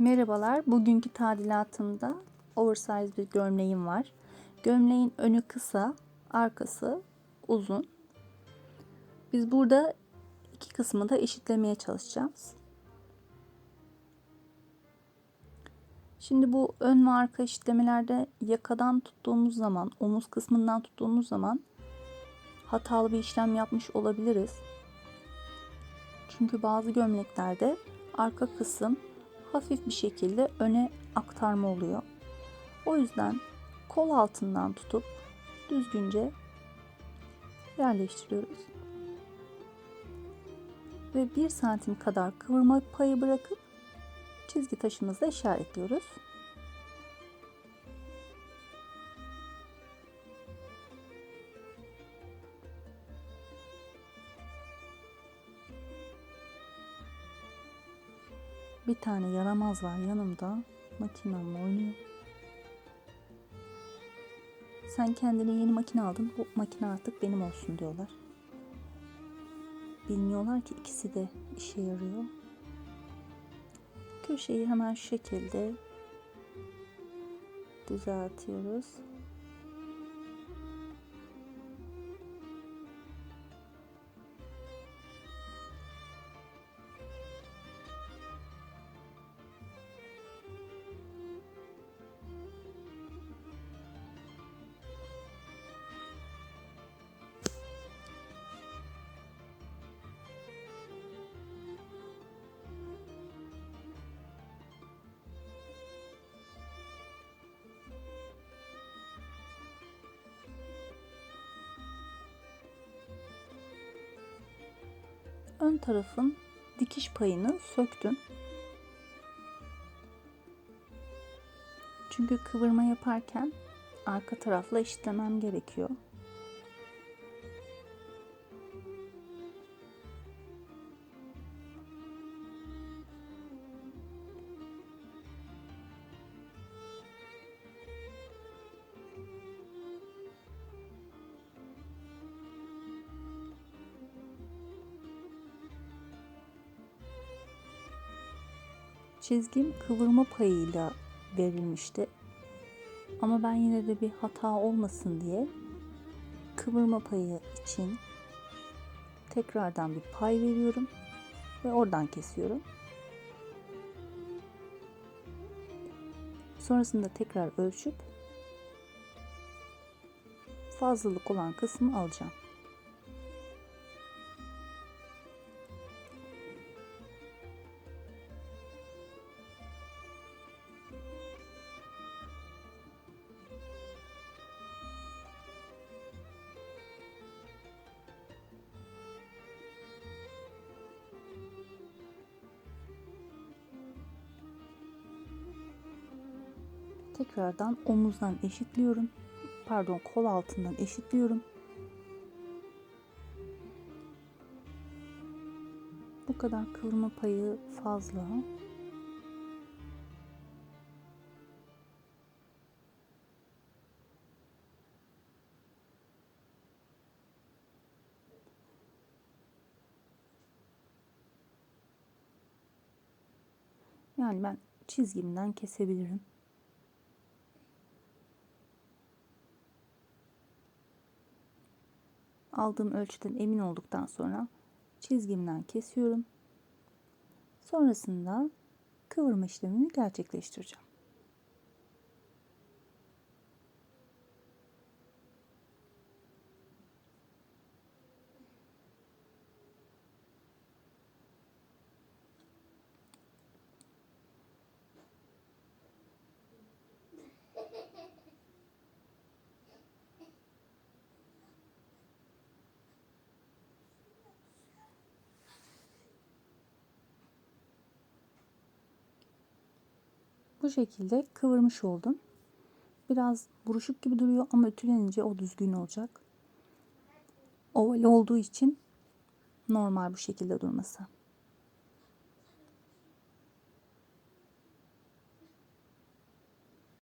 Merhabalar. Bugünkü tadilatımda oversize bir gömleğim var. Gömleğin önü kısa, arkası uzun. Biz burada iki kısmı da eşitlemeye çalışacağız. Şimdi bu ön ve arka eşitlemelerde yakadan tuttuğumuz zaman, omuz kısmından tuttuğumuz zaman hatalı bir işlem yapmış olabiliriz. Çünkü bazı gömleklerde arka kısım hafif bir şekilde öne aktarma oluyor. O yüzden kol altından tutup düzgünce yerleştiriyoruz. Ve 1 santim kadar kıvırma payı bırakıp çizgi taşımızla işaretliyoruz. Bir tane yaramaz var yanımda. Makinamla oynuyor. Sen kendine yeni makine aldın. Bu makine artık benim olsun diyorlar. Bilmiyorlar ki ikisi de işe yarıyor. Köşeyi hemen şekilde düzeltiyoruz. Ön tarafın dikiş payını söktüm. Çünkü kıvırma yaparken arka tarafla eşitlemem gerekiyor. Çizgim kıvırma payıyla verilmişti. Ama ben yine de bir hata olmasın diye kıvırma payı için tekrardan bir pay veriyorum ve oradan kesiyorum. Sonrasında tekrar ölçüp fazlalık olan kısmı alacağım. Tekrardan omuzdan eşitliyorum. Pardon kol altından eşitliyorum. Bu kadar kıvırma payı fazla. Yani ben çizgimden kesebilirim. Aldığım ölçüden emin olduktan sonra çizgimden kesiyorum. Sonrasında kıvırma işlemini gerçekleştireceğim. Bu şekilde kıvırmış oldum. Biraz buruşuk gibi duruyor ama ütülenince o düzgün olacak. Oval olduğu için normal bu şekilde durması.